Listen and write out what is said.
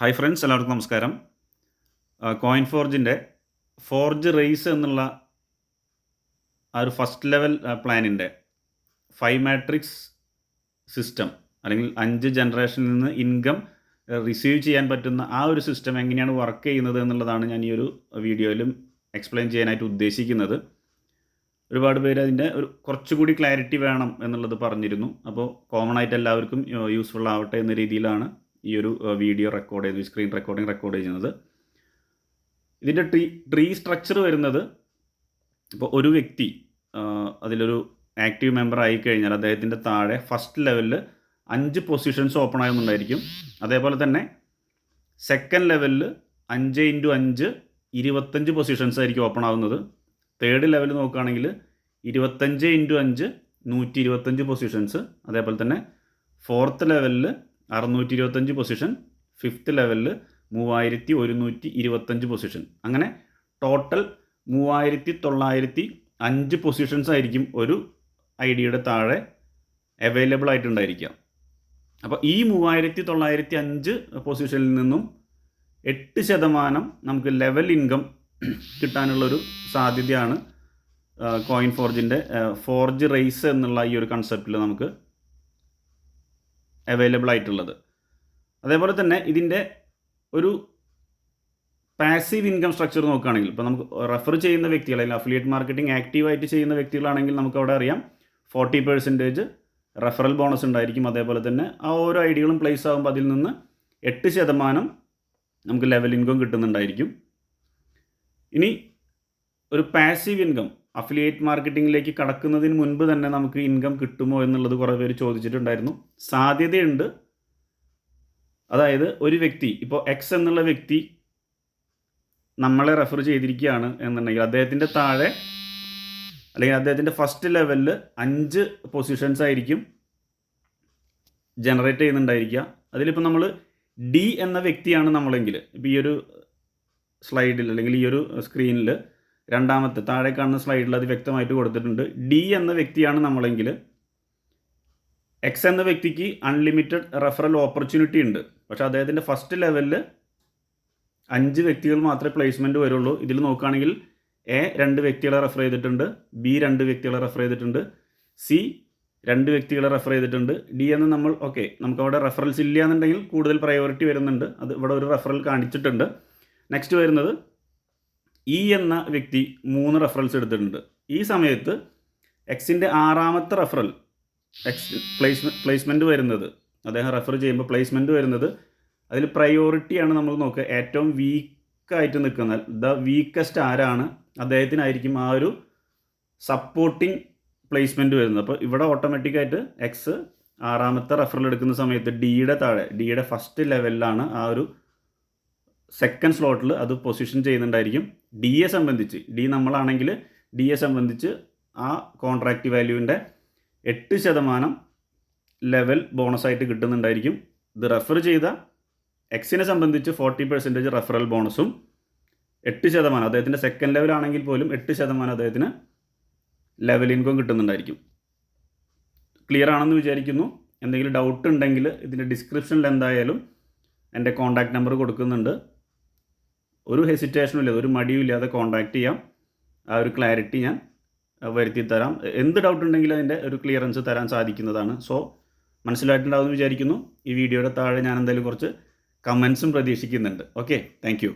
Hi friends എല്ലാവർക്കും നമസ്കാരം. Coin ഫോർജിന്റെ forge raise എന്നുള്ള ആ ഒരു ഫസ്റ്റ് ലെവൽ പ്ലാനിന്റെ ഫൈവ് മാട്രിക്സ് സിസ്റ്റം അല്ലെങ്കിൽ അഞ്ച് ജനറേഷനിൽ നിന്ന് ഇൻകം റിസീവ് ചെയ്യാൻ പറ്റുന്ന ആ ഒരു സിസ്റ്റം എങ്ങനെയാണ് വർക്ക് ചെയ്യുന്നത് എന്നുള്ളതാണ് ഞാൻ ഈ ഒരു വീഡിയോയിലും എക്സ്പ്ലെയിൻ ചെയ്യാനായിട്ട് ഉദ്ദേശിക്കുന്നത്. ഒരുപാട് പേര് അതിന്റെ ഒരു കുറച്ചുകൂടി ക്ലാരിറ്റി വേണം എന്നുള്ളത് പറഞ്ഞിരുന്നു. അപ്പോൾ കോമൺ ആയിട്ട് എല്ലാവർക്കും യൂസ്ഫുൾ ആവട്ടെ എന്ന രീതിയിലാണ് ഈ ഒരു വീഡിയോ റെക്കോർഡ് ചെയ്ത് സ്ക്രീൻ റെക്കോർഡിംഗ് റെക്കോർഡ് ചെയ്യുന്നത്. ഇതിന്റെ ട്രീ ട്രീ സ്ട്രക്ചർ വരുന്നത് ഇപ്പോൾ ഒരു വ്യക്തി അതിലൊരു ആക്റ്റീവ് മെമ്പർ ആയി കഴിഞ്ഞാൽ അദ്ദേഹത്തിന്റെ താഴെ ഫസ്റ്റ് ലെവലിൽ അഞ്ച് പൊസിഷൻസ് ഓപ്പൺ ആകുന്നുണ്ടായിരിക്കും. അതേപോലെ തന്നെ സെക്കൻഡ് ലെവലിൽ അഞ്ച് ഇന്റു അഞ്ച് ഇരുപത്തഞ്ച് പൊസിഷൻസ് ആയിരിക്കും ഓപ്പൺ ആകുന്നത് തേർഡ് ലെവൽ നോക്കുകയാണെങ്കിൽ ഇരുപത്തഞ്ച് ഇന്റു അഞ്ച് നൂറ്റി ഇരുപത്തഞ്ച് പൊസിഷൻസ് അതേപോലെ തന്നെ ഫോർത്ത് ലെവലിൽ അറുന്നൂറ്റി ഇരുപത്തഞ്ച് പൊസിഷൻ ഫിഫ്ത്ത് ലെവലിൽ മൂവായിരത്തി ഒരുന്നൂറ്റി ഇരുപത്തഞ്ച് പൊസിഷൻ അങ്ങനെ ടോട്ടൽ മൂവായിരത്തി തൊള്ളായിരത്തി അഞ്ച് പൊസിഷൻസ് ആയിരിക്കും ഒരു ഐ ഡിയുടെ താഴെ അവൈലബിൾ ആയിട്ടുണ്ടായിരിക്കുക. അപ്പോൾ ഈ മൂവായിരത്തി തൊള്ളായിരത്തി അഞ്ച് പൊസിഷനിൽ നിന്നും എട്ട് ശതമാനം നമുക്ക് ലെവൽ ഇൻകം കിട്ടാനുള്ളൊരു സാധ്യതയാണ് കോയിൻ ഫോർജിന്റെ ഫോർജ് റേസ് എന്നുള്ള ഈ ഒരു കൺസെപ്റ്റിൽ നമുക്ക് അവൈലബിൾ ആയിട്ടുള്ളത്. അതേപോലെ തന്നെ ഇതിന്റെ ഒരു പാസീവ് ഇൻകം സ്ട്രക്ചർ നോക്കുകയാണെങ്കിൽ ഇപ്പോൾ നമുക്ക് റെഫർ ചെയ്യുന്ന വ്യക്തികൾ അല്ലെങ്കിൽ അഫിലിയേറ്റ് മാർക്കറ്റിംഗ് ആക്റ്റീവായിട്ട് ചെയ്യുന്ന വ്യക്തികളാണെങ്കിൽ നമുക്ക് അവിടെ അറിയാം ഫോർട്ടി പെർസെന്റേജ് റെഫറൽ ബോണസ് ഉണ്ടായിരിക്കും. അതേപോലെ തന്നെ ആ ഓരോ ഐഡിയകളും പ്ലേസ് ആകുമ്പോൾ അതിൽ നിന്ന് എട്ട് ശതമാനം നമുക്ക് ലെവൽ ഇൻകം കിട്ടുന്നുണ്ടായിരിക്കും. ഇനി ഒരു പാസീവ് ഇൻകം അഫിലിയേറ്റ് മാർക്കറ്റിങ്ങിലേക്ക് കടക്കുന്നതിന് മുൻപ് തന്നെ നമുക്ക് ഇൻകം കിട്ടുമോ എന്നുള്ളത് കുറേ പേര് ചോദിച്ചിട്ടുണ്ടായിരുന്നു. സാധ്യതയുണ്ട്. അതായത് ഒരു വ്യക്തി ഇപ്പോൾ എക്സ് എന്നുള്ള വ്യക്തി നമ്മളെ റെഫർ ചെയ്തിരിക്കുകയാണ് എന്നുണ്ടെങ്കിൽ അദ്ദേഹത്തിന്റെ താഴെ അല്ലെങ്കിൽ അദ്ദേഹത്തിന്റെ ഫസ്റ്റ് ലെവലിൽ അഞ്ച് പൊസിഷൻസ് ആയിരിക്കും ജനറേറ്റ് ചെയ്യുന്നുണ്ടായിരിക്കുക. അതിലിപ്പോൾ നമ്മൾ ഡി എന്ന വ്യക്തിയാണ് നമ്മളെങ്കിൽ ഇപ്പോൾ ഈ ഒരു സ്ലൈഡിൽ അല്ലെങ്കിൽ ഈ ഒരു സ്ക്രീനിൽ രണ്ടാമത്തെ താഴെ കാണുന്ന സ്ലൈഡിൽ അത് വ്യക്തമായിട്ട് കൊടുത്തിട്ടുണ്ട്. ഡി എന്ന വ്യക്തിയാണ് നമ്മളെങ്കിൽ. എക്സ് എന്ന വ്യക്തിക്ക് അൺലിമിറ്റഡ് റെഫറൽ ഓപ്പർച്യൂണിറ്റി ഉണ്ട്. പക്ഷേ അദ്ദേഹത്തിന്റെ ഫസ്റ്റ് ലെവലിൽ അഞ്ച് വ്യക്തികൾ മാത്രമേ പ്ലേസ്മെന്റ് വരുള്ളൂ. ഇതിൽ നോക്കുകയാണെങ്കിൽ എ രണ്ട് വ്യക്തികളെ റെഫർ ചെയ്തിട്ടുണ്ട്. ബി രണ്ട് വ്യക്തികളെ റെഫർ ചെയ്തിട്ടുണ്ട്. സി രണ്ട് വ്യക്തികളെ റെഫർ ചെയ്തിട്ടുണ്ട്. ഡി എന്ന് നമ്മൾ ഓക്കെ നമുക്ക് അവിടെ റെഫറൽസ് ഇല്ല എന്നുണ്ടെങ്കിൽ കൂടുതൽ പ്രയോറിറ്റി വരുന്നുണ്ട്. അത് ഇവിടെ ഒരു റെഫറൽ കാണിച്ചിട്ടുണ്ട്. നെക്സ്റ്റ് വരുന്നത് ഇ എന്ന വ്യക്തി മൂന്ന് റെഫറൽസ് എടുത്തിട്ടുണ്ട്. ഈ സമയത്ത് എക്സിന്റെ ആറാമത്തെ റെഫറൽ എക്സ് പ്ലേസ്മെ പ്ലേസ്മെന്റ് വരുന്നത് അദ്ദേഹം റെഫർ ചെയ്യുമ്പോൾ പ്ലേസ്മെന്റ് വരുന്നത് അതിൽ പ്രയോറിറ്റിയാണ് നമ്മൾ നോക്കുക. ഏറ്റവും വീക്കായിട്ട് നിൽക്കുന്ന ദ വീക്കസ്റ്റ് ആരാണ് അദ്ദേഹത്തിനായിരിക്കും ആ ഒരു സപ്പോർട്ടിംഗ് പ്ലേസ്മെന്റ് വരുന്നത്. അപ്പോൾ ഇവിടെ ഓട്ടോമാറ്റിക്കായിട്ട് എക്സ് ആറാമത്തെ റെഫറൽ എടുക്കുന്ന സമയത്ത് ഡിയുടെ താഴെ ഡിയുടെ ഫസ്റ്റ് ലെവലിലാണ് ആ ഒരു സെക്കൻഡ് സ്ലോട്ടിൽ അത് പൊസിഷൻ ചെയ്യുന്നുണ്ടായിരിക്കും. ഡി എ സംബന്ധിച്ച് ഡി നമ്മളാണെങ്കിൽ ഡി എ സംബന്ധിച്ച് ആ കോൺട്രാക്റ്റ് വാല്യൂവിന്റെ എട്ട് ശതമാനം ലെവൽ ബോണസായിട്ട് കിട്ടുന്നുണ്ടായിരിക്കും. ഇത് റെഫർ ചെയ്ത എക്സിനെ സംബന്ധിച്ച് ഫോർട്ടി പെർസെന്റേജ് റെഫറൽ ബോണസും എട്ട് ശതമാനം അദ്ദേഹത്തിന്റെ സെക്കൻഡ് ലെവലാണെങ്കിൽ പോലും എട്ട് ശതമാനം അദ്ദേഹത്തിന് ലെവൽ ഇൻകം കിട്ടുന്നുണ്ടായിരിക്കും. ക്ലിയർ ആണെന്ന് വിചാരിക്കുന്നു. എന്തെങ്കിലും ഡൗട്ട് ഉണ്ടെങ്കിൽ ഇതിന്റെ ഡിസ്ക്രിപ്ഷനിൽ എന്തായാലും എന്റെ കോൺടാക്റ്റ് നമ്പർ കൊടുക്കുന്നുണ്ട്. ഒരു ഹെസിറ്റേഷനും ഇല്ല ഒരു മടിയും ഇല്ലാതെ കോൺടാക്റ്റ് ചെയ്യാം. ആ ഒരു ക്ലാരിറ്റി ഞാൻ വരുത്തി തരാം എന്ത് ഡൗട്ട് ഉണ്ടെങ്കിലും അതിന്റെ ഒരു ക്ലിയറൻസ് തരാൻ സാധിക്കുന്നതാണ്. സോ മനസ്സിലായിട്ടുണ്ടാവുമെന്ന് വിചാരിക്കുന്നു. ഈ വീഡിയോയുടെ താഴെ ഞാൻ എന്തായാലും കുറച്ച് കമൻസും പ്രതീക്ഷിക്കുന്നുണ്ട്. Okay thank